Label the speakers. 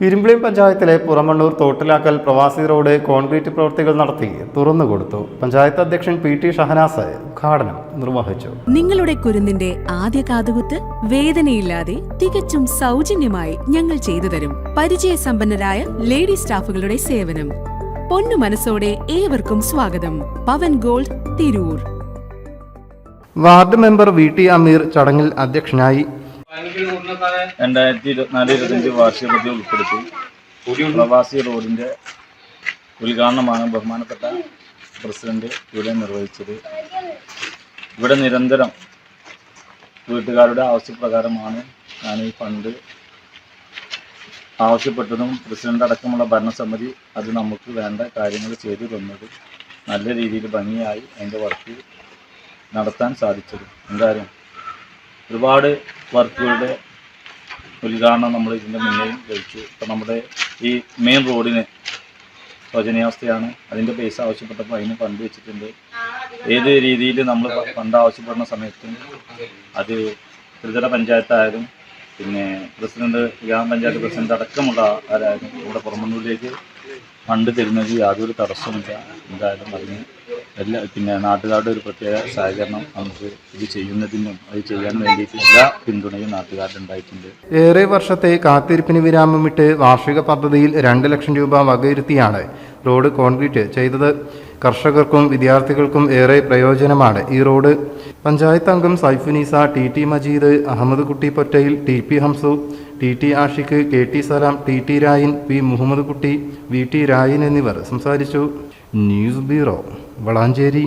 Speaker 1: ഇരുമ്പിളിയം പഞ്ചായത്തിലെ പുറമണ്ണൂർ തോട്ടിലാക്കൽ പ്രവാസി road concrete പ്രവൃത്തികൾ നടത്തി തുറന്നുകൊടുത്തു. പഞ്ചായത്ത് അധ്യക്ഷൻ പി ടി ഷഹനാസ് ഉദ്ഘാടനം നിർവഹിച്ചു.
Speaker 2: നിങ്ങളുടെ കുരുന്നിന്റെ ആദ്യ കാതുകുത്ത് വേദനയില്ലാതെ തികച്ചും സൗജന്യമായി ഞങ്ങൾ ചെയ്തു തരും. പരിചയസമ്പന്നരായ ലേഡി സ്റ്റാഫുകളുടെ സേവനം. പൊന്നു മനസ്സോടെ ഏവർക്കും സ്വാഗതം. Pavan gold Tirur.
Speaker 1: Ward member V T Ameer ചടങ്ങിൽ അധ്യക്ഷനായി
Speaker 3: രണ്ടായിരത്തി ഇരുപത്തിനാല് ഇരുപത്തഞ്ച് വാർഷിക പദ്ധതി ഉൾപ്പെടുത്തി. പ്രവാസി റോഡിന്റെ ഉദ്ഘാടനമാണ് ബഹുമാനപ്പെട്ട പ്രസിഡന്റ് ഇവിടെ നിർവഹിച്ചത്. ഇവിടെ നിരന്തരം വീട്ടുകാരുടെ ആവശ്യപ്രകാരമാണ് ഞാൻ ഈ ഫണ്ട് ആവശ്യപ്പെട്ടതും പ്രസിഡന്റ് അടക്കമുള്ള ഭരണസമിതി അത് നമുക്ക് വേണ്ട കാര്യങ്ങൾ ചെയ്തു തന്നത്. നല്ല രീതിയിൽ ഭംഗിയായി അതിന്റെ വർക്ക് നടത്താൻ സാധിച്ചത്. എന്തായാലും ഒരുപാട് വർക്കുകളുടെ ഉദ്ഘാടനം നമ്മൾ ഇതിന്റെ മുന്നേയും കഴിച്ചു ഇപ്പം നമ്മുടെ ഈ മെയിൻ റോഡിന് ശോചനീയാവസ്ഥയാണ് അതിന്റെ പൈസ ആവശ്യപ്പെട്ടപ്പോൾ അതിന് ഫണ്ട് വെച്ചിട്ടുണ്ട്. ഏത് രീതിയിൽ നമ്മൾ ഫണ്ട് ആവശ്യപ്പെടുന്ന സമയത്തും അത് ത്രിതല പഞ്ചായത്തായാലും പിന്നെ പ്രസിഡന്റ് ഗ്രാമപഞ്ചായത്ത് പ്രസിഡന്റ് അടക്കമുള്ള ആരായാലും ഇവിടെ പുറമണ്ണൂരിലേക്ക് ഫണ്ട് തരുന്നതിൽ യാതൊരു തടസ്സമില്ല എന്തായാലും അതിന് എല്ലാ പിന്നെ നാട്ടുകാരുടെ ഒരു പ്രത്യേക സഹകരണം നമുക്ക് ഇത് ചെയ്യുന്നതിനും അത് ചെയ്യാൻ വേണ്ടിയിട്ട് എല്ലാ പിന്തുണയും നാട്ടുകാരുടെ ഉണ്ടായിട്ടുണ്ട്.
Speaker 1: ഏറെ വർഷത്തെ കാത്തിരിപ്പിന് വിരാമമിട്ട് വാർഷിക പദ്ധതിയിൽ രണ്ട് ലക്ഷം രൂപ വകയിരുത്തിയാണ് റോഡ് കോൺക്രീറ്റ് ചെയ്തത്. കർഷകർക്കും വിദ്യാർത്ഥികൾക്കും ഏറെ പ്രയോജനമാണ്. ഈ റോഡ് പഞ്ചായത്ത് അംഗം Saifunisa T T Majeed Ahammed Kutty Pottayil T P Hamsu T T Ashiq K T Salam T T Rayin P Muhammad Kutty V T രായിൻ എന്നിവർ സംസാരിച്ചു. News bureau Valanchery.